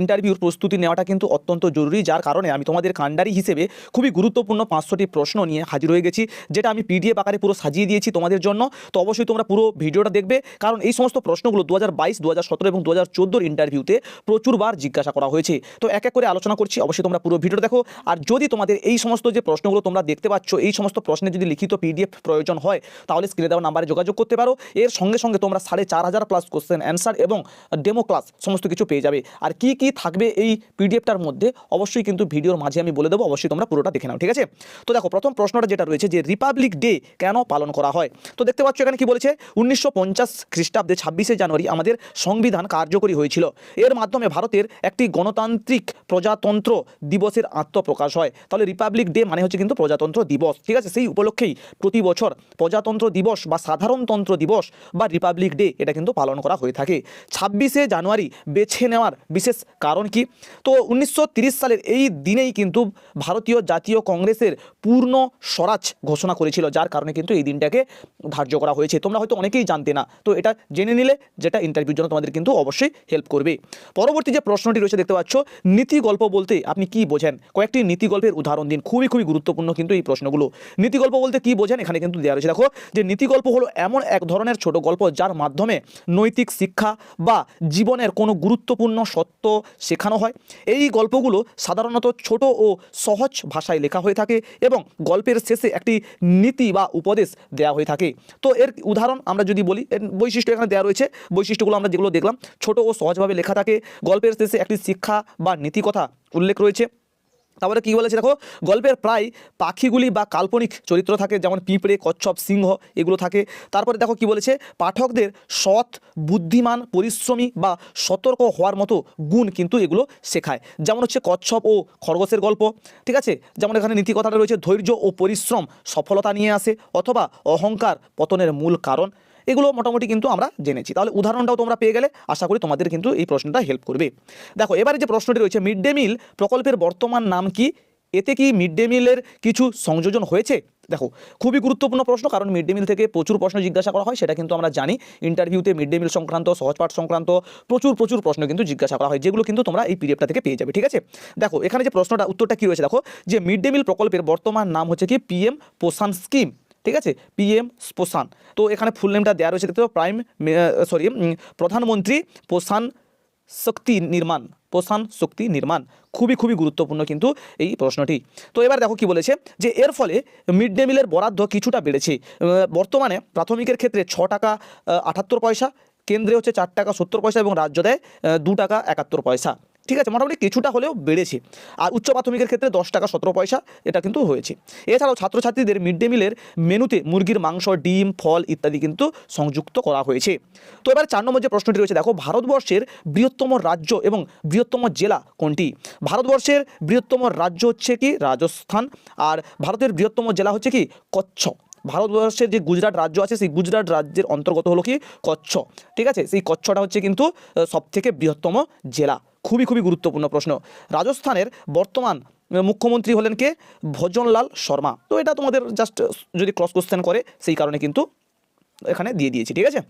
ইন্টারভিউর প্রস্তুতি নেওয়াটা কিন্তু অত্যন্ত জরুরি। যার কারণে আমি তোমাদের কাণ্ডারি হিসেবে খুবই গুরুত্বপূর্ণ পাঁচশোটি প্রশ্ন নিয়ে হাজির হয়ে গেছি, যেটা আমি পিডিএফ আকারে পুরো সাজিয়ে দিয়েছি তোমাদের জন্য। তো অবশ্যই তোমরা পুরো ভিডিওটা দেখবে, কারণ এই সমস্ত প্রশ্নগুলো দু হাজার বাইশ দু হাজার সতেরো এবং দু হাজার চোদ্দোর ইন্টারভিউতে প্রচুরবার জিজ্ঞাসা করা হয়েছে। তো এক এক করে আলোচনা করছি, অবশ্যই তোমরা পুরো ভিডিও দেখো। আর যদি তোমাদের এই সমস্ত যে প্রশ্নগুলো তোমরা দেখতে পাচ্ছ, এই সমস্ত প্রশ্নের যদি লিখিত পিডিএফ প্রয়োজন হয়, তাহলে স্ক্রিনে দেওয়া নাম্বারে যোগাযোগ করতে পারো। এর সঙ্গে সঙ্গে তোমরা সাড়ে চার হাজার প্লাস কোশ্চেন অ্যান্সার এবং ডেমো ক্লাস সমস্ত কিছু পেয়ে যাবে। আর কি কি থাকবে এই পিডিএফটার মধ্যে, অবশ্যই কিন্তু ভিডিওর মাঝে আমি বলে দেবো, অবশ্যই তোমরা পুরোটা দেখে নাও, ঠিক আছে? তো দেখো, প্রথম প্রশ্নটা যেটা রয়েছে যে রিপাবলিক ডে কেন পালন করা হয়? তো দেখতে পাচ্ছ এখানে কি বলেছে? উনিশশো পঞ্চাশ খ্রিস্টাব্দে ছাব্বিশে জানুয়ারি আমাদের সংবিধান কার্যকরী হয়েছিল। এর মাধ্যমে ভারতের একটি গণতান্ত্রিক প্রজাতন্ত্র দিবসের আত্মপ্রকাশ হয়। তাহলে রিপাবলিক ডে মানে হচ্ছে কিন্তু প্রজাতন্ত্র দিবস, ঠিক আছে? সেই উপলক্ষেই প্রতি বছর প্রজাতন্ত্র দিবস বা সাধারণতন্ত্র দিবস বা রিপাবলিক ডে এটা কিন্তু পালন করা হয়ে থাকে। ছাব্বিশে জানুয়ারি বেছে নেওয়ার বিশেষ কারণ কি? তো উনিশশো সালের এই দিনেই কিন্তু ভারতীয় জাতীয় কংগ্রেসের পূর্ণ স্বরাজ ঘোষণা করেছিল, যার কারণে কিন্তু এই দিনটাকে ধার্য করা হয়েছে। তোমরা হয়তো অনেকেই জানতে না, তো এটা জেনে নিলে যেটা ইন্টারভিউর জন্য তোমাদের কিন্তু অবশ্যই হেল্প করবে। পরবর্তী যে প্রশ্নটি রয়েছে দেখতে পাচ্ছ, নীতি গল্প বলতে আপনি কি বোঝেন? কয়েকটি নীতি গল্পের উদাহরণ দিন, খুবই খুবই গুরুত্বপূর্ণ কিন্তু এই প্রশ্নগুলো। নীতি গল্প বলতে কি বোঝেন? এখানে কিন্তু দেওয়া রয়েছে, দেখো, যে নীতি গল্প হলো এমন এক ধরনের ছোট গল্প যার মাধ্যমে নৈতিক শিক্ষা বা জীবনের কোনো গুরুত্বপূর্ণ সত্য শেখানো হয়। এই গল্পগুলো সাধারণত ছোট ও সহজ ভাষায় লেখা হয়ে থাকে এবং গল্পের শেষে একটি নীতি বা উপদেশ দেয়া হয়ে থাকে। তো এর উদাহরণ আমরা যদি বলি, এর বৈশিষ্ট্য এখানে দেওয়া রয়েছে। বৈশিষ্ট্যগুলো আমরা যেগুলো দেখলাম, ছোট ও সহজভাবে লেখা থাকে। গল্পের শেষে একটি শিক্ষা বা নীতি কথা উল্লেখ রয়েছে। তারপরে কী বলেছে দেখো, গল্পের প্রায় পাখিগুলি বা কাল্পনিক চরিত্র থাকে, যেমন পিঁপড়ে, কচ্ছপ, সিংহ, এগুলো থাকে। তারপরে দেখো কি বলেছে, পাঠকদের সৎ, বুদ্ধিমান, পরিশ্রমী বা সতর্ক হওয়ার মতো গুণ কিন্তু এগুলো শেখায়। যেমন হচ্ছে কচ্ছপ ও খরগোশের গল্প, ঠিক আছে? যেমন এখানে নীতি কথাটা রয়েছে, ধৈর্য ও পরিশ্রম সফলতা নিয়ে আসে, অথবা অহংকার পতনের মূল কারণ। এগুলো মোটামুটি কিন্তু আমরা জেনেছি। তাহলে উদাহরণটাও তোমরা পেয়ে গেলে আশা করি তোমাদের কিন্তু এই প্রশ্নটা হেল্প করবে। দেখো, এবারে যে প্রশ্নটি রয়েছে মিড ডে মিল প্রকল্পের বর্তমান নাম কি? এতে কি মিড ডে মিলের কিছু সংযোজন হয়েছে? দেখো, খুবই গুরুত্বপূর্ণ প্রশ্ন, কারণ মিড ডে মিল থেকে প্রচুর প্রশ্ন জিজ্ঞাসা করা হয়, সেটা কিন্তু আমরা জানি। ইন্টারভিউতে মিড ডে মিল সংক্রান্ত সহজপাঠ সংক্রান্ত প্রচুর প্রচুর প্রশ্ন কিন্তু জিজ্ঞাসা করা হয়, যেগুলো কিন্তু তোমরা এই পিডিএফটা থেকে পেয়ে যাবে, ঠিক আছে? দেখো, এখানে যে প্রশ্নটা, উত্তরটা কী রয়েছে? দেখো, যে মিড ডে মিল প্রকল্পের বর্তমান নাম হচ্ছে কি? পিএম পোষণ স্কিম ঠিক আছে? পিএম পোষণ তো এখানে ফুল নেমটা দেওয়া রয়েছে, দেখতে প্রাইম সরি প্রধানমন্ত্রী পোষণ শক্তি নির্মাণ পোষণ শক্তি নির্মাণ খুবই খুবই গুরুত্বপূর্ণ কিন্তু এই প্রশ্নটি। তো এবার দেখো কি বলেছে, যে এর ফলে মিড ডে মিলের বরাদ্দ কিছুটা বেড়েছে। বর্তমানে প্রাথমিকের ক্ষেত্রে ছ টাকা আটাত্তর পয়সা, কেন্দ্রে হচ্ছে চার টাকা সত্তর পয়সা এবং রাজ্য দেয় দু টাকা একাত্তর পয়সা। ঠিক আছে, মোটামুটি কিছুটা হলেও বেড়েছে। আর উচ্চ প্রাথমিকের ক্ষেত্রে দশ টাকা সতেরো পয়সা এটা কিন্তু হয়েছে। এছাড়াও ছাত্রছাত্রীদের মিড ডে মিলের মেনুতে মুরগির মাংস, ডিম, ফল ইত্যাদি কিন্তু সংযুক্ত করা হয়েছে। তো এবার চার নম্বর যে প্রশ্নটি রয়েছে, দেখো, ভারতবর্ষের বৃহত্তম রাজ্য এবং বৃহত্তম জেলা কোনটি? ভারতবর্ষের বৃহত্তম রাজ্য হচ্ছে কি? রাজস্থান। আর ভারতের বৃহত্তম জেলা হচ্ছে কি? কচ্ছ। ভারতবর্ষের যে গুজরাট রাজ্য আছে, সেই গুজরাট রাজ্যের অন্তর্গত হলো কি? কচ্ছ। ঠিক আছে, সেই কচ্ছটা হচ্ছে কিন্তু সব থেকে বৃহত্তম জেলা। খুবই খুবই গুরুত্বপূর্ণ প্রশ্ন। রাজস্থানের বর্তমান মুখ্যমন্ত্রী হলেন কে? ভজনলাল শর্মা। তো এটা তোমাদের জাস্ট যদি ক্রস কোশ্চেন করে, সেই কারণে কিন্তু এখানে দিয়ে দিয়েছি, ঠিক আছে?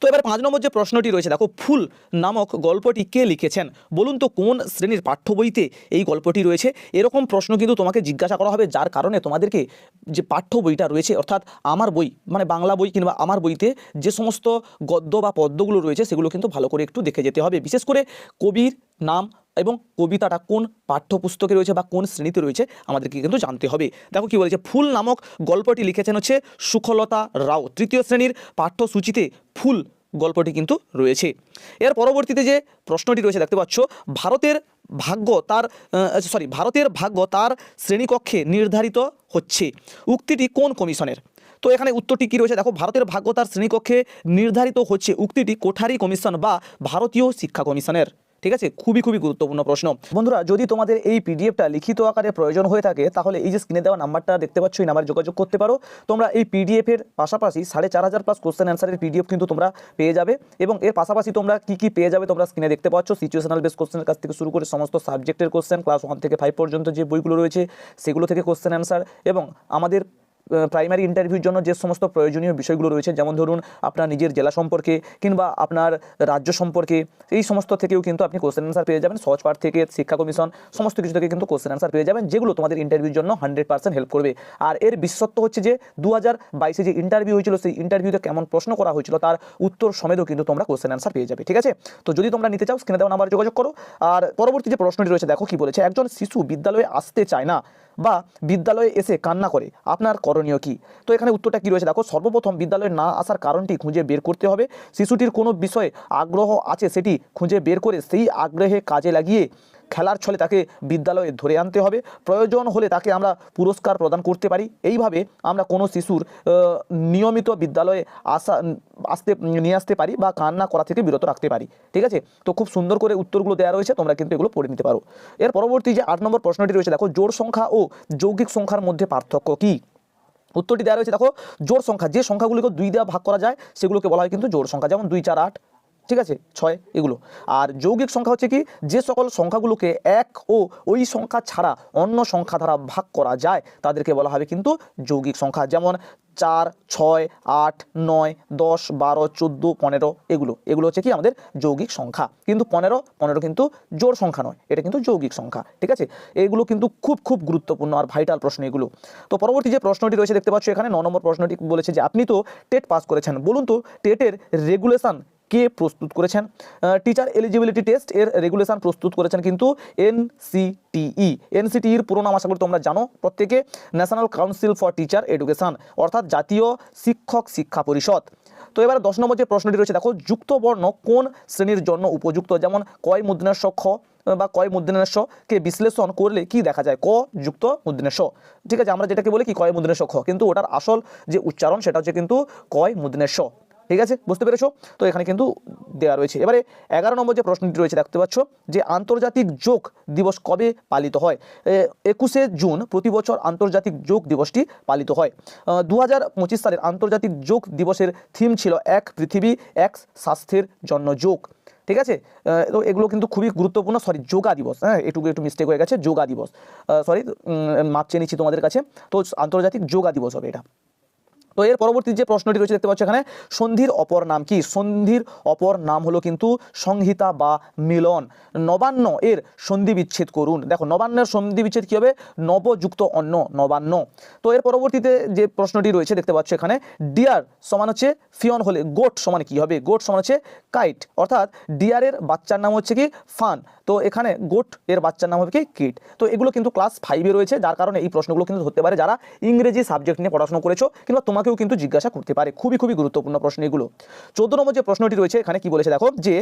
তো এবার পাঁচ নম্বর যে প্রশ্নটি রয়েছে, দেখো, ফুল নামক গল্পটি কে লিখেছেন? বলুন তো, কোন শ্রেণির পাঠ্য বইতে এই গল্পটি রয়েছে? এরকম প্রশ্ন কিন্তু তোমাকে জিজ্ঞাসা করা হবে, যার কারণে তোমাদেরকে যে পাঠ্য বইটা রয়েছে, অর্থাৎ আমার বই মানে বাংলা বই কিংবা আমার বইতে যে সমস্ত গদ্য বা পদ্যগুলো রয়েছে, সেগুলো কিন্তু ভালো করে একটু দেখে যেতে হবে। বিশেষ করে কবির নাম এবং কবিতাটা কোন পাঠ্যপুস্তকে রয়েছে বা কোন শ্রেণীতে রয়েছে আমাদেরকে কিন্তু জানতে হবে। দেখো কি বলেছে, ফুল নামক গল্পটি লিখেছেন হচ্ছে সুখলতা রাও, তৃতীয় শ্রেণির পাঠ্যসূচিতে ফুল গল্পটি কিন্তু রয়েছে। এর পরবর্তীতে যে প্রশ্নটি রয়েছে দেখতে পাচ্ছ, ভারতের ভাগ্য তার সরি ভারতের ভাগ্য তার শ্রেণীকক্ষে নির্ধারিত হচ্ছে। উক্তিটি কোন কমিশনের? তো এখানে উত্তরটি কী রয়েছে? দেখো, ভারতের ভাগ্য তার শ্রেণীকক্ষে নির্ধারিত হচ্ছে। উক্তিটি কোঠারি কমিশন বা ভারতীয় শিক্ষা কমিশনের। ঠিক আছে? খুবই খুবই গুরুত্বপূর্ণ প্রশ্ন। বন্ধুরা, যদি তোমাদের এই পিডিএফটা লিখিত আকারে প্রয়োজন হয়ে থাকে, তাহলে এই যে স্ক্রিনে দেওয়া নাম্বারটা দেখতে পাচ্ছ, এই নাম্বারে যোগাযোগ করতে পারো। তোমরা এই পিডিএফের পাশাপাশি সাড়ে চার হাজার প্লাস কোশ্চেন অ্যান্সারের পিডিএফ কিন্তু তোমরা পেয়ে যাবে এবং এর পাশাপাশি তোমরা কি কি পেয়ে যাবে তোমরা স্ক্রিনে দেখতে পাচ্ছ? সিচুয়েশনাল বেস কোশ্চেনের কাছ থেকে শুরু করে সমস্ত সাবজেক্টের কোশ্চেন ক্লাস ওয়ান থেকে ফাইভ পর্যন্ত যে বইগুলো রয়েছে, সেগুলো থেকে কোশ্চেন অ্যান্সার এবং আমাদের প্রাইমারি ইন্টারভিউর জন্য যে সমস্ত প্রয়োজনীয় বিষয়গুলো রয়েছে, যেমন ধরুন আপনার নিজের জেলা সম্পর্কে কিংবা আপনার রাজ্য সম্পর্কে, এই সমস্ত থেকেও কিন্তু আপনি কোশ্চেন অ্যান্সার পেয়ে যাবেন। সহজ পাঠ থেকে শিক্ষা কমিশন সমস্ত কিছু থেকে কিন্তু কোশ্চেন অ্যান্সার পেয়ে যাবেন, যেগুলো তোমাদের ইন্টারভিউর জন্য হান্ড্রেড পার্সেন্ট হেল্প করবে। আর এর বিশ্বত্ব হচ্ছে যে দু হাজার বাইশে যে ইন্টারভিউ হয়েছিল, সেই ইন্টারভিউতে কেমন প্রশ্ন করা হয়েছিল, তার উত্তর সমেতও কিন্তু তোমরা কোশ্চেন অ্যান্সার পেয়ে যাবে, ঠিক আছে? তো যদি তোমরা নিতে চাও স্ক্রিনে দেওয়া নাম্বার যোগাযোগ করো। আর পরবর্তী যে প্রশ্নটি রয়েছে, দেখো কি বলেছে, একজন শিশু বিদ্যালয়ে আসতে চায় না বা বিদ্যালয়ে এসে কান্না করে, আপনার করণীয় কি? তো এখানে উত্তরটা কী রয়েছে? দেখো, সর্বপ্রথম বিদ্যালয়ে না আসার কারণটি খুঁজে বের করতে হবে। শিশুটির কোনো বিষয়ে আগ্রহ আছে, সেটি খুঁজে বের করে সেই আগ্রহে কাজে লাগিয়ে খেলার ছলে তাকে বিদ্যালয়ে ধরে আনতে হবে। প্রয়োজন হলে তাকে আমরা পুরস্কার প্রদান করতে পারি। এইভাবে আমরা কোনো শিশুর নিয়মিত বিদ্যালয়ে আসা, আসতে, নিয়ে আসতে পারি বা কান্না করা থেকে বিরত রাখতে পারি। ঠিক আছে? তো খুব সুন্দর করে উত্তরগুলো দেওয়া রয়েছে, তোমরা কিন্তু এগুলো পড়ে নিতে পারো। এর পরবর্তী যে আট নম্বর প্রশ্নটি রয়েছে, দেখো জোড় সংখ্যা ও যৌগিক সংখ্যার মধ্যে পার্থক্য কী? উত্তরটি দেওয়া রয়েছে, দেখো জোড় সংখ্যা, যে সংখ্যাগুলিকে দুই দেওয়া ভাগ করা যায়, সেগুলোকে বলা হয় কিন্তু জোর সংখ্যা। যেমন দুই, চার, আট। ঠিক আছে? ছয়, এগুলো। আর যৌগিক সংখ্যা হচ্ছে কি? যে সকল সংখ্যাগুলোকে এক ও ওই সংখ্যা ছাড়া অন্য সংখ্যা দ্বারা ভাগ করা যায়, তাদেরকে বলা হবে কিন্তু যৌগিক সংখ্যা। যেমন চার, ছয়, আট, নয়, দশ, বারো, চোদ্দ, পনেরো, এগুলো। এগুলো হচ্ছে কি? আমাদের যৌগিক সংখ্যা। কিন্তু পনেরো পনেরো কিন্তু জোর সংখ্যা নয়, এটা কিন্তু যৌগিক সংখ্যা। ঠিক আছে? এগুলো কিন্তু খুব খুব গুরুত্বপূর্ণ আর ভাইটাল প্রশ্ন এগুলো। তো পরবর্তী যে প্রশ্নটি রয়েছে, দেখতে পাচ্ছ এখানে ন নম্বর প্রশ্নটি বলেছে যে, আপনি তো টেট পাস করেছেন। বলুন তো, টেটের রেগুলেশন কে প্রস্তুত করেছেন? টিচার এলিজিবিলিটি টেস্ট এর রেগুলেশন প্রস্তুত করেছেন কিন্তু এনসিটিই এনসিটিইর পুরো নাম আশা করি তোমরা জানো। প্রত্যেকে national council for teacher education অর্থাৎ জাতীয় শিক্ষক শিক্ষা পরিষদ। তো এবার দশ নম্বর যে প্রশ্নটি রয়েছে, দেখো, যুক্ত বর্ণ কোন শ্রেণির জন্য উপযুক্ত? যেমন, কয় মুদ্রাংশ খ, বা কয় মুদ্রাংশ কে বিশ্লেষণ করলে কি দেখা যায়? ক, যুক্ত মুদ্রাংশ ঠিক আছে, আমরা যেটাকে বলি কি, কয় মুদ্রাংশ খ। কিন্তু ওটার আসল যে উচ্চারণ সেটা হচ্ছে কিন্তু কয় মুদ্রাংশ ঠিক আছে? বুঝতে পেরেছ? তো এখানে কিন্তু দেওয়া রয়েছে। এবারে এগারো নম্বর যে প্রশ্নটি রয়েছে, দেখতে পাচ্ছ যে আন্তর্জাতিক যোগ দিবস কবে পালিত হয়? একুশে জুন প্রতি বছর আন্তর্জাতিক যোগ দিবসটি পালিত হয়। দু হাজার পঁচিশ সালের আন্তর্জাতিক যোগ দিবসের থিম ছিল এক পৃথিবী, এক স্বাস্থ্যের জন্য যোগ। ঠিক আছে? তো এগুলো কিন্তু খুবই গুরুত্বপূর্ণ। সরি যোগা দিবস। হ্যাঁ এটুকু একটু মিস্টেক হয়ে গেছে। যোগা দিবস। সরি মাপ চেয়ে নিচ্ছি তোমাদের কাছে। তো আন্তর্জাতিক যোগা দিবস হবে এটা। তো এর পরবর্তী যে প্রশ্নটি রয়েছে, দেখতে পাচ্ছ এখানে, সন্ধির অপর নাম কি? সন্ধির অপর নাম হলো কিন্তু সংহিতা বা মিলন। নবান্ন এর সন্ধি বিচ্ছেদ করুন। দেখো, নবান্নের সন্ধি বিচ্ছেদ কী হবে? নবযুক্ত অন্ন, নবান্ন। তো এর পরবর্তীতে যে প্রশ্নটি রয়েছে, দেখতে পাচ্ছ এখানে, ডিয়ার সমান হচ্ছে ফিয়ন হলে গোট সমান কি হবে? গোট সমান হচ্ছে কাইট। অর্থাৎ ডিয়ারের বাচ্চার নাম হচ্ছে কি? ফান। তো এখানে গোট এর বাচ্চার নাম হবে কি? কিট। তো এগুলো কিন্তু ক্লাস ফাইভে রয়েছে, যার কারণে এই প্রশ্নগুলো কিন্তু ধরতে পারে যারা ইংরেজি সাবজেক্ট নিয়ে পড়াশোনা করেছ কিংবা তোমাকেও কিন্তু জিজ্ঞাসা করতে পারে। খুবই খুবই গুরুত্বপূর্ণ প্রশ্ন এগুলো। চোদ্দ নম্বর যে প্রশ্নটি রয়েছে, এখানে কি বলেছে? দেখো, যে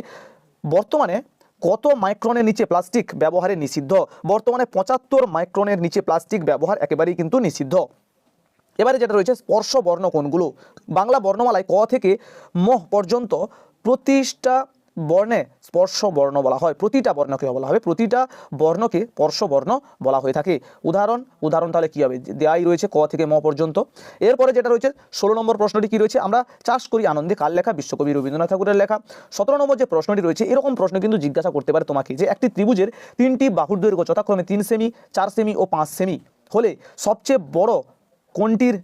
বর্তমানে কত মাইক্রনের নিচে প্লাস্টিক ব্যবহারে নিষিদ্ধ? বর্তমানে পঁচাত্তর মাইক্রনের নিচে প্লাস্টিক ব্যবহার একেবারেই কিন্তু নিষিদ্ধ। এবারে যেটা রয়েছে, স্পর্শ বর্ণ কোনগুলো? বাংলা বর্ণমালায় ক থেকে মহ পর্যন্ত প্রতিষ্ঠা বর্ণে স্পর্শ বর্ণ বলা হয়। প্রতিটা বর্ণকে বলা হবে। প্রতিটা বর্ণকে স্পর্শ বর্ণ বলা হয়ে থাকে। উদাহরণ উদাহরণ তাহলে কী হবে? দেয়াই রয়েছে ক থেকে ম পর্যন্ত। এরপরে যেটা রয়েছে, ষোলো নম্বর প্রশ্নটি কী রয়েছে? আমরা চাষ করি আনন্দে। কার লেখা? বিশ্বকবি রবীন্দ্রনাথ ঠাকুরের লেখা। সতেরো নম্বর যে প্রশ্নটি রয়েছে, এরকম প্রশ্ন কিন্তু জিজ্ঞাসা করতে পারে তোমাকে যে একটি ত্রিভুজের তিনটি বাহুর দৈর্ঘ্য যথাক্রমে তিন সেমি, চার সেমি ও পাঁচ সেমি হলে সবচেয়ে বড় কোনটির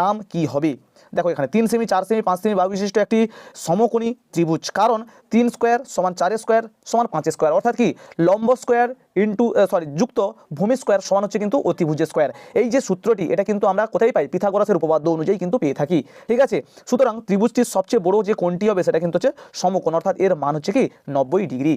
নাম কি হবে? দেখো এখানে তিন সেমি চার সেমি পাঁচ সেমি বাহু বিশিষ্ট একটি সমকোণী ত্রিভুজ। কারণ তিন স্কোয়ার সমান চার স্কোয়ার সমান পাঁচ স্কোয়ার অর্থাৎ কি? লম্ব স্কোয়ার ইন্টু সরি যুক্ত ভূমি স্কোয়ার সমান হচ্ছে কিন্তু অতিভুজ স্কোয়ার এই যে সূত্রটি, এটা কিন্তু আমরা কোথায় পাই? পিথাগোরাসের উপপাদ্য অনুযায়ী কিন্তু পেয়ে থাকি। ঠিক আছে? সুতরাং ত্রিভুজটির সবচেয়ে বড় যে কোণটি হবে, সেটা কিন্তু হচ্ছে সমকোণ। অর্থাৎ এর মান হচ্ছে কি? নব্বই ডিগ্রি।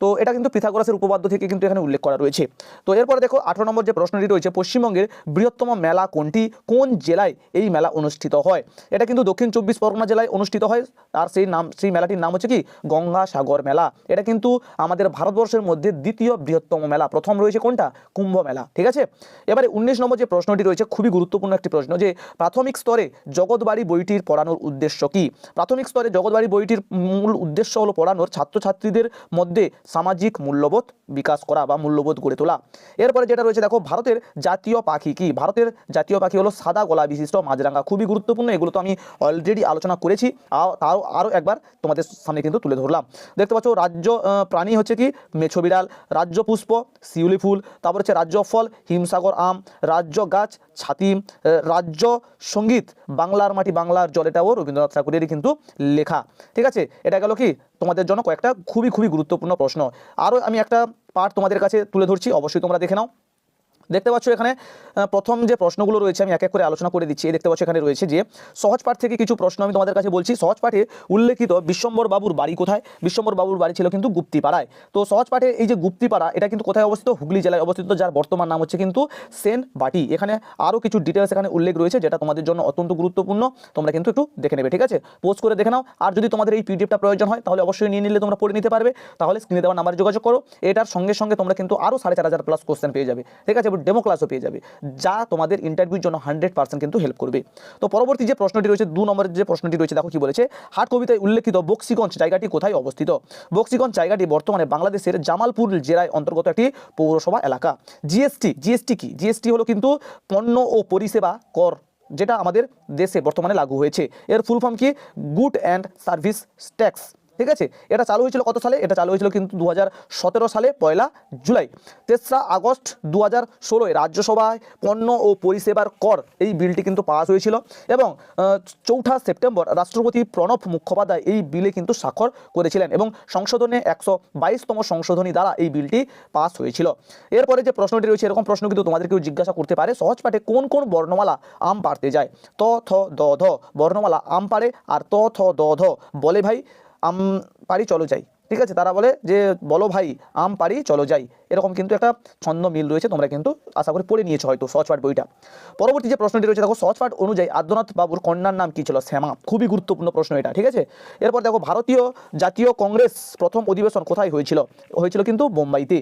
তো এটা কিন্তু পিথাগোরাসের উপপাদ্য থেকে কিন্তু এখানে উল্লেখ করা রয়েছে। তো এরপরে দেখো, আঠারো নম্বর যে প্রশ্নটি রয়েছে, পশ্চিমবঙ্গের বৃহত্তম মেলা কোনটি? কোন জেলায় এই মেলা অনুষ্ঠিত হয়? এটা কিন্তু দক্ষিণ চব্বিশ পরগনা জেলায় অনুষ্ঠিত হয়। আর সেই নাম, সেই মেলাটির নাম হচ্ছে কি? গঙ্গাসাগর মেলা। এটা কিন্তু আমাদের ভারতবর্ষের মধ্যে দ্বিতীয় বৃহত্তম মেলা। প্রথম রয়েছে কোনটা? কুম্ভ মেলা। ঠিক আছে? এবারে উনিশ নম্বর যে প্রশ্নটি রয়েছে, খুবই গুরুত্বপূর্ণ একটি প্রশ্ন যে, প্রাথমিক স্তরে জগৎবাড়ি বইটির পড়ানোর উদ্দেশ্য কি? প্রাথমিক স্তরে জগৎবাড়ি বইটির মূল উদ্দেশ্য হলো পড়ানোর ছাত্রছাত্রীদের মধ্যে সামাজিক মূল্যবোধ বিকাশ করা বা মূল্যবোধ গড়ে তোলা। এরপরে যেটা রয়েছে, দেখো, ভারতের জাতীয় পাখি কি? ভারতের জাতীয় পাখি হলো সাদা গলা বিশিষ্ট মাছরাঙা। খুবই গুরুত্বপূর্ণ এগুলো তো আমি অলরেডি আলোচনা করেছি। তাও আরও একবার তোমাদের সামনে কিন্তু তুলে ধরলাম। দেখতে পাচ্ছ, রাজ্য প্রাণী হচ্ছে কি? মেছো বিড়াল, রাজ্য পুষ্প, শিউলি ফুল, তারপর হচ্ছে রাজ্য ফল, হিমসাগর আম, রাজ্য গাছ, ছাতি রাজ্য সংগীত, বাংলার মাটি, বাংলার জল, এটাও রবীন্দ্রনাথ ঠাকুরেরই কিন্তু লেখা। ঠিক আছে? এটা গেল কি? তোমাদের জন্য কয়েকটা খুবই খুবই গুরুত্বপূর্ণ প্রশ্ন। আরও আমি একটা পার্ট তোমাদের কাছে তুলে ধরছি, অবশ্যই তোমরা দেখে নাও। দেখতে পাচ্ছ এখানে প্রথম যে প্রশ্নগুলো রয়েছে, আমি এক এক করে আলোচনা করে দিচ্ছি। দেখতে পাচ্ছ এখানে রয়েছে যে, সহজ পাঠ থেকে কিছু প্রশ্ন আমি তোমাদের কাছে বলছি। সহজ পাঠে উল্লেখিত বিশ্বম্বর বাবুর বাড়ি কোথায়? বিশ্বম্বর বাবুর বাড়ি ছিল কিন্তু গুপ্তিপাড়ায়। তো সহজ পাঠে এই যে গুপ্তিপাড়া, এটা কিন্তু কোথায় অবস্থিত? হুগলি জেলায় অবস্থিত, যার বর্তমান নাম হচ্ছে কিন্তু সেন বাটি এখানে আরও কিছু ডিটেলস এখানে উল্লেখ রয়েছে, যেটা তোমাদের জন্য অত্যন্ত গুরুত্বপূর্ণ। তোমরা কিন্তু একটু দেখে নেবে, ঠিক আছে? পোস্ট করে দেখে নাও। আর যদি তোমাদের এই পিডিএফটা প্রয়োজন হয়, তাহলে অবশ্যই নিয়ে নিলে তোমরা পড়ে নিতে পারবে। তাহলে স্ক্রিনে দেওয়া নাম্বারে যোগাযোগ করো। এটার সঙ্গে সঙ্গে তোমরা কিন্তু আরও সাড়ে চার হাজার প্লাস কোশ্চেন পেয়ে যাবে। ঠিক আছে ডেমো ক্লাসও পেয়ে যাবে, যা তোমাদের ইন্টারভিউর জন্য হান্ড্রেড পার্সেন্ট কিন্তু হেল্প করবে। তো পরবর্তী যে প্রশ্নটি রয়েছে, দু নম্বরের যে প্রশ্নটি রয়েছে, দেখো কি বলেছে, হাট কবিতায় উল্লেখিত বক্সিগঞ্জ জায়গাটি কোথায় অবস্থিত? বক্সিগঞ্জ জায়গাটি বর্তমানে বাংলাদেশের জামালপুর জেলায় অন্তর্গত একটি পৌরসভা এলাকা। জিএসটি জিএসটি কি? জিএসটি হলো কিন্তু পণ্য ও পরিষেবা কর, যেটা আমাদের দেশে বর্তমানে লাগু হয়েছে। এর ফুল ফর্ম কি? গুড অ্যান্ড সার্ভিস ট্যাক্স ঠিক আছে? এটা চালু হয়েছিল কত সালে? এটা চালু হয়েছিল কিন্তু দু হাজার সতেরো সালে, পয়লা জুলাই। তেসরা আগস্ট দু হাজার ষোলোয় রাজ্যসভায় পণ্য ও পরিষেবার কর এই বিলটি কিন্তু পাস হয়েছিল এবং চৌঠা সেপ্টেম্বর রাষ্ট্রপতি প্রণব মুখোপাধ্যায় এই বিলে কিন্তু স্বাক্ষর করেছিলেন এবং সংশোধনে একশো বাইশতম সংশোধনী দ্বারা এই বিলটি পাস হয়েছিল। এরপরে যে প্রশ্নটি রয়েছে, এরকম প্রশ্ন কিন্তু তোমাদের কেউ জিজ্ঞাসা করতে পারে, সহজ পাঠে কোন কোন বর্ণমালা আম পাড়তে যায়? ত, থ, দ, ধ, বর্ণমালা আম পাড়ে আর ত, থ, দ, ধ, বলে ভাই আম পারি চলো যাই। ঠিক আছে? তারা বলে যে, বলো ভাই, আম পারি চলো যাই। এরকম কিন্তু একটা ছন্দ মিল রয়েছে, তোমরা কিন্তু আশা করি পড়ে নিয়েছো হয়তো সচপাট বইটা। পরবর্তী যে প্রশ্নটি রয়েছে, দেখো সচপাট অনুযায়ী আদ্যনাথ বাবুর কন্যার নাম কী ছিল? শ্যামা। খুবই গুরুত্বপূর্ণ প্রশ্ন এটা, ঠিক আছে? এরপর দেখো, ভারতীয় জাতীয় কংগ্রেস প্রথম অধিবেশন কোথায় হয়েছিল? হয়েছিল কিন্তু বোম্বাইতে।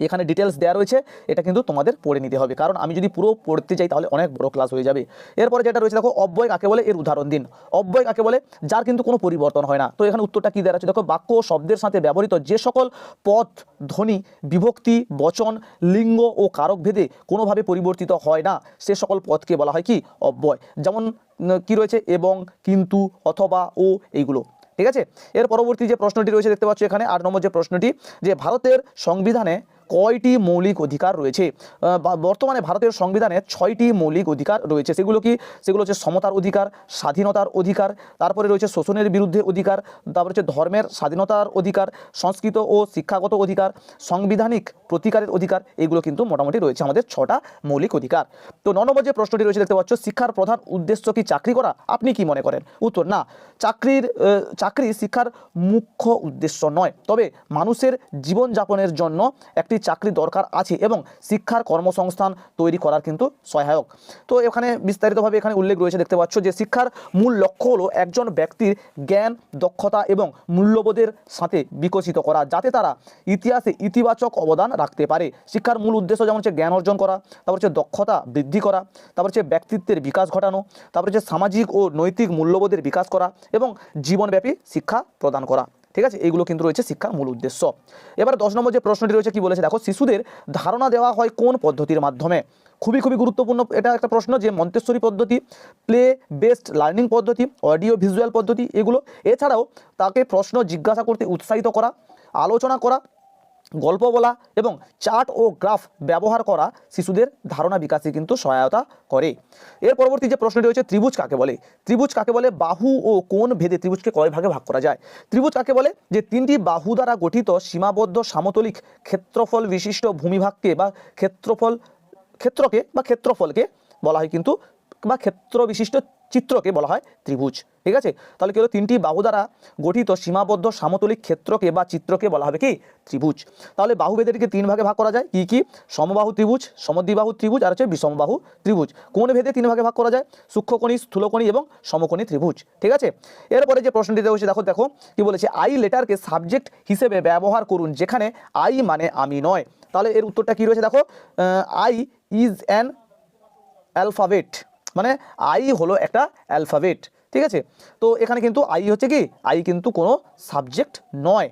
এখানে ডিটেলস দেওয়া রয়েছে, এটা কিন্তু তোমাদের পড়ে নিতে হবে। কারণ আমি যদি পুরো পড়তে যাই তাহলে অনেক বড় ক্লাস হয়ে যাবে। এরপরে যেটা রয়েছে, দেখো, অব্যয় কাকে বলে? এর উদাহরণ দিন। অব্যয় কাকে বলে? যার কিন্তু কোনো পরিবর্তন হয় না। তো এখানে উত্তরটা কী দেওয়া আছে? দেখো, বাক্য শব্দের সাথে ব্যবহৃত যে সকল পদ ধ্বনি, বিভক্তি, বচন, লিঙ্গ ও কারক ভেদে কোনোভাবে পরিবর্তিত হয় না। সে সকল পদকে বলা হয় কি? অব্যয়। যেমন কি রয়েছে? এবং, কিন্তু, অথবা, ও, এইগুলো। ঠিক আছে? এর পরবর্তী যে প্রশ্নটি রয়েছে, দেখতে পাচ্ছ এখানে। আট নম্বর যে প্রশ্নটি, যে ভারতের সংবিধানে কয়টি মৌলিক অধিকার রয়েছে? বর্তমানে ভারতের সংবিধানে ছয়টি মৌলিক অধিকার রয়েছে। সেগুলো কি? সেগুলো হচ্ছে সমতার অধিকার, স্বাধীনতার অধিকার, তারপরে রয়েছে শোষণের বিরুদ্ধে অধিকার, তারপরে হচ্ছে ধর্মের স্বাধীনতার অধিকার, সংস্কৃত ও শিক্ষাগত অধিকার, সাংবিধানিক প্রতিকারের অধিকার, এগুলো কিন্তু মোটামুটি রয়েছে আমাদের ছটা মৌলিক অধিকার। তো ন নম্বর যে প্রশ্নটি রয়েছে, দেখতে পাচ্ছ, শিক্ষার প্রধান উদ্দেশ্য কি চাকরি করা? আপনি কি মনে করেন? উত্তর, না। চাকরির চাকরি শিক্ষার মুখ্য উদ্দেশ্য নয়। তবে মানুষের জীবনযাপনের জন্য একটি চাকরি দরকার আছে এবং শিক্ষার কর্মসংস্থান তৈরি করার কিন্তু সহায়ক। তো এখানে বিস্তারিতভাবে এখানে উল্লেখ রয়েছে, দেখতে পাচ্ছ যে শিক্ষার মূল লক্ষ্য হলো একজন ব্যক্তির জ্ঞান, দক্ষতা এবং মূল্যবোধের সাথে বিকশিত করা, যাতে তারা ইতিহাসে ইতিবাচক অবদান রাখতে পারে। শিক্ষার মূল উদ্দেশ্য যেমন হচ্ছে জ্ঞান অর্জন করা, তারপর হচ্ছে দক্ষতা বৃদ্ধি করা, তারপর হচ্ছে ব্যক্তিত্বের বিকাশ ঘটানো, তারপর হচ্ছে সামাজিক ও নৈতিক মূল্যবোধের বিকাশ করা এবং জীবনব্যাপী শিক্ষা প্রদান করা। ঠিক আছে? এইগুলো কিন্তু রয়েছে শিক্ষার মূল উদ্দেশ্য। এবার দশ নম্বর যে প্রশ্নটি রয়েছে কি বলেছে? দেখো, শিশুদের ধারণা দেওয়া হয় কোন পদ্ধতির মাধ্যমে? খুবই খুবই গুরুত্বপূর্ণ এটা একটা প্রশ্ন যে মন্তেশ্বরী পদ্ধতি প্লে বেস্ট লার্নিং পদ্ধতি অডিও ভিজুয়াল পদ্ধতি, এগুলো এছাড়াও তাকে প্রশ্ন জিজ্ঞাসা করতে উৎসাহিত করা, আলোচনা করা গল্প বলা এবং চার্ট ও গ্রাফ ব্যবহার করা শিশুদের ধারণা বিকাশে কিন্তু সহায়তা করে। এর পরবর্তী যে প্রশ্নটি রয়েছে, ত্রিভুজ কাকে বলে? ত্রিভুজ কাকে বলে? বাহু ও কোন ভেদে ত্রিভুজকে কয় ভাগে ভাগ করা যায়? ত্রিভুজ কাকে বলে? যে তিনটি বাহু দ্বারা গঠিত সীমাবদ্ধ সামতলিক ক্ষেত্রফল বিশিষ্ট ভূমিভাগকে বা ক্ষেত্রফল, ক্ষেত্রকে বা ক্ষেত্রফলকে বলা হয় কিন্তু বা ক্ষেত্র বিশিষ্ট চিত্রকে বলা হয় ত্রিভুজ, ঠিক আছে? তাহলে কি হলো? তিনটি বাহু দ্বারা গঠিত সীমাবদ্ধ সামতলিক ক্ষেত্রকে বা চিত্রকে বলা হবে কি? ত্রিভুজ। তাহলে বাহুভেদেরকে তিন ভাগে ভাগ করা যায়। কি কি? সমবাহু ত্রিভুজ, সমদ্বিবাহু ত্রিভুজ আর হচ্ছে বিষমবাহু ত্রিভুজ। কোন ভেদে তিন ভাগে ভাগ করা যায়? সূক্ষ্মকণি, স্থূলকণি এবং সমকোণী ত্রিভুজ, ঠিক আছে? এরপরে যে প্রশ্নটি দেওয়া হচ্ছে দেখো দেখো, কি বলেছে? আই লেটারকে সাবজেক্ট হিসেবে ব্যবহার করুন, যেখানে আই মানে আমি নয়। তাহলে এর উত্তরটা কি রয়েছে? দেখো আই ইজ অ্যান অ্যালফাবেট মানে আই হলো একটা অ্যালফাবেট ঠিক আছে? তো এখানে কিন্তু আই হচ্ছে কি? আই কিন্তু কোনো সাবজেক্ট নয়।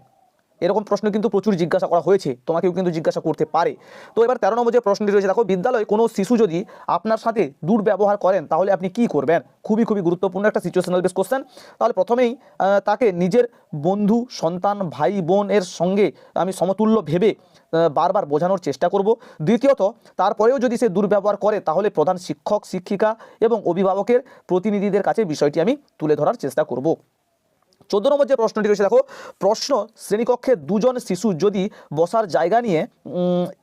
এরকম প্রশ্ন কিন্তু প্রচুর জিজ্ঞাসা করা হয়েছে, তোমাকেও কিন্তু জিজ্ঞাসা করতে পারে। তো এবার তেরো নম্বর যে প্রশ্নটি রয়েছে, দেখো, বিদ্যালয়ে কোনো শিশু যদি আপনার সাথে দুর্ব্যবহার করেন, তাহলে আপনি কি করবেন? খুবই খুবই গুরুত্বপূর্ণ একটা সিচুয়েশনাল বেস কোশ্চেন তাহলে প্রথমেই তাকে নিজের বন্ধু, সন্তান, ভাই, বোন এর সঙ্গে আমি সমতুল্য ভেবে বারবার বোঝানোর চেষ্টা করব। দ্বিতীয়ত, তারপরেও যদি সে দুর্ব্যবহার করে, তাহলে প্রধান শিক্ষক, শিক্ষিকা এবং অভিভাবকের প্রতিনিধিদের কাছে বিষয়টি আমি তুলে ধরার চেষ্টা করব। চোদ্দ নম্বর যে প্রশ্নটি রয়েছে, দেখো, প্রশ্ন, শ্রেণীকক্ষে দুজন শিশু যদি বসার জায়গা নিয়ে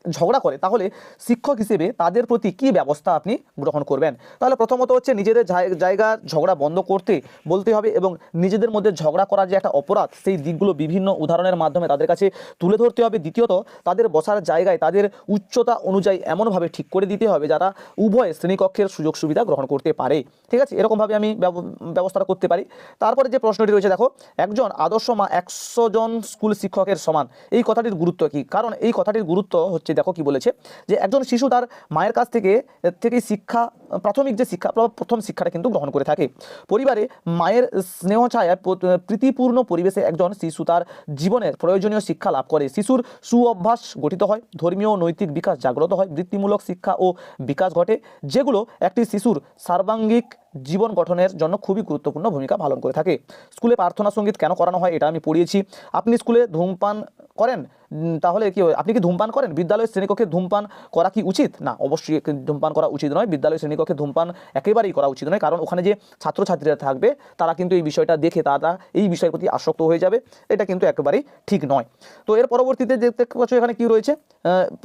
ঝগড়া করে, তাহলে শিক্ষক হিসেবে তাদের প্রতি কি ব্যবস্থা আপনি গ্রহণ করবেন? তাহলে প্রথমত হচ্ছে নিজেদের জায়- জায়গার ঝগড়া বন্ধ করতে বলতে হবে এবং নিজেদের মধ্যে ঝগড়া করার যে একটা অপরাধ, সেই দিকগুলো বিভিন্ন উদাহরণের মাধ্যমে তাদের কাছে তুলে ধরতে হবে। দ্বিতীয়ত, তাদের বসার জায়গায় তাদের উচ্চতা অনুযায়ী এমনভাবে ঠিক করে দিতে হবে যারা উভয় শ্রেণীকক্ষের সুযোগ সুবিধা গ্রহণ করতে পারে। ঠিক আছে? এরকমভাবে আমি ব্যব- ব্যবস্থাটা করতে পারি। তারপরে যে প্রশ্নটি রয়েছে, দেখো একজন আদর্শ মা একশো জন স্কুল শিক্ষকের সমান। এই কথাটির গুরুত্ব কি? কারণ এই কথাটির গুরুত্ব হচ্ছে, দেখো কি বলেছে, যে একজন শিশু তার মায়ের কাছ থেকে থেকে শিক্ষা, প্রাথমিক যে শিক্ষা প্রথম শিক্ষাটা কিন্তু গ্রহণ করে থাকে। পরিবারে মায়ের স্নেহ ছায়ায় প- প্রীতিপূর্ণ পরিবেশে একজন শিশু তার জীবনের প্রয়োজনীয় শিক্ষা লাভ করে। শিশুর সুঅভ্যাস গঠিত হয়, ধর্মীয় নৈতিক বিকাশ জাগ্রত হয়। বৃত্তিমূলক শিক্ষা ও বিকাশ ঘটে, যেগুলো একটি শিশুর সার্বাঙ্গিক জীবন গঠনের জন্য খুবই গুরুত্বপূর্ণ ভূমিকা পালন করে থাকে। স্কুলে প্রার্থনা সংগীত কেন করানো হয় এটা আমি পড়িয়েছি। আপনি স্কুলে ধূমপান করেন? তাহলে কি? আপনি কি ধূমপান করেন? বিদ্যালয়ের শ্রেণীকক্ষে ধূমপান করা কি উচিত? না, অবশ্যই ধূমপান করা উচিত নয়। বিদ্যালয়ের শ্রেণীকক্ষে ধূমপান একেবারেই করা উচিত নয়। কারণ ওখানে যে ছাত্রছাত্রীরা থাকবে, তারা কিন্তু এই বিষয়টা দেখে, তারা এই বিষয়ের প্রতি আসক্ত হয়ে যাবে। এটা কিন্তু একেবারেই ঠিক নয়। তো এর পরবর্তীতে দেখতে পাচ্ছ এখানে কি রয়েছে?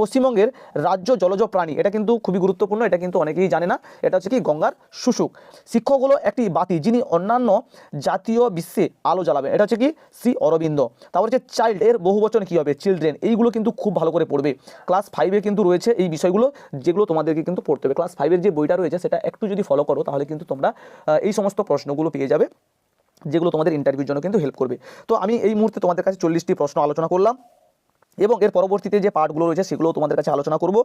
পশ্চিমবঙ্গের রাজ্য জলজ প্রাণী। এটা কিন্তু খুবই গুরুত্বপূর্ণ, এটা কিন্তু অনেকেই জানে না। এটা হচ্ছে কি? গঙ্গার শুশুক। শিক্ষক হলো একটি বাতি, যিনি অন্যান্য জাতীয় বিশ্বে আলো জ্বালাবেন এটা হচ্ছে কি? শ্রী অরবিন্দ। তারপর হচ্ছে চাইল্ড। এর বহু বচন কী হবে? চিলড্রেন এইগুলো কিন্তু খুব ভালো করে পড়বে। ক্লাস ফাইভে কিন্তু রয়েছে এই বিষয়গুলো, যেগুলো তোমাদেরকে কিন্তু পড়তে হবে। ক্লাস ফাইভের যে বইটা রয়েছে, সেটা একটু যদি ফলো করো, তাহলে কিন্তু তোমরা এই সমস্ত প্রশ্নগুলো পেয়ে যাবে, যেগুলো তোমাদের ইন্টারভিউর জন্য কিন্তু হেল্প করবে। তো আমি এই মুহূর্তে তোমাদের কাছে চল্লিশটি প্রশ্ন আলোচনা করলাম। এবং এর পরবর্তীতে যে পার্টগুলো রয়েছে সেগুলো তোমাদের কাছে আলোচনা করব।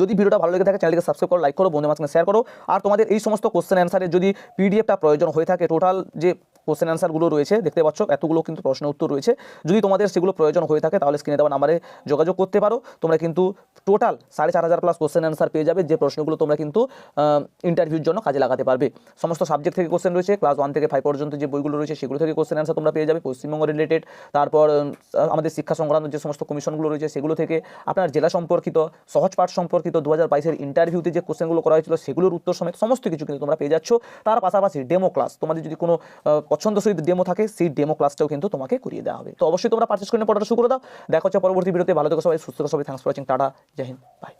যদি ভিডিওটা ভালো লেগে থাকে চ্যানেলকে সাবস্ক্রাইব করো লাইক করো বন্ধু মাঝখানে শেয়ার করো। আর তোমাদের এই সমস্ত কোশ্চেন অ্যান্সারের যদি পিডিএফটা প্রয়োজন হয়ে থাকে টোটাল যে কোশ্চেন অ্যান্সারগুলো রয়েছে, দেখতে পাচ্ছ, এতগুলো কিন্তু প্রশ্ন উত্তর রয়েছে। যদি তোমাদের সেগুলো প্রয়োজন হয়ে থাকে, তাহলে স্ক্রিনে দেওয়া নাম্বারে যোগাযোগ করতে পারো। তোমরা কিন্তু টোটাল সাড়ে চার হাজার প্লাস কোশ্চেন অ্যান্সার পেয়ে যাবে, যে প্রশ্নগুলো তোমরা কিন্তু ইন্টারভিউর জন্য কাজে লাগাতে পারবে। সমস্ত সাবজেক্ট থেকে কোশ্চেন রয়েছে ক্লাস ওয়ান থেকে ফাইভ পর্যন্ত যে বইগুলো রয়েছে, সেগুলো থেকে কোশ্চেন অ্যান্সার তোমরা পেয়ে যাবে, পশ্চিমবঙ্গ রিলেটেড তারপর আমাদের শিক্ষা সংক্রান্ত যে সমস্ত কমিশনগুলো রয়েছে, সেগুলো থেকে আপনার জেলা সম্পর্কিত, সহজ পাঠ সম্পর্কিত দু হাজার বাইশের ইন্টারভিউতে যে কোশ্চেনগুলো করা হয়েছিল, সেগুলোর উত্তর সমেত সমস্ত কিছু কিন্তু তোমরা পেয়ে যাচ্ছ। তার পাশাপাশি ডেমো ক্লাস তোমাদের যদি কোনো পছন্দ পছন্দসই ডেমো থাকে, সেই ডেমো ক্লাসটাও কিন্তু তোমাকে করিয়ে দেওয়া হবে। তো অবশ্যই তোমরা পার্চেস করে পড়াটা শুরু করে দাও। দেখা হচ্ছে পরবর্তী ভিডিওতে ভালো থেকো সবাই, সুস্থ সবাই। থ্যাংকস ফর ওয়াচিং টাটা। জয় হিন্দ। বাই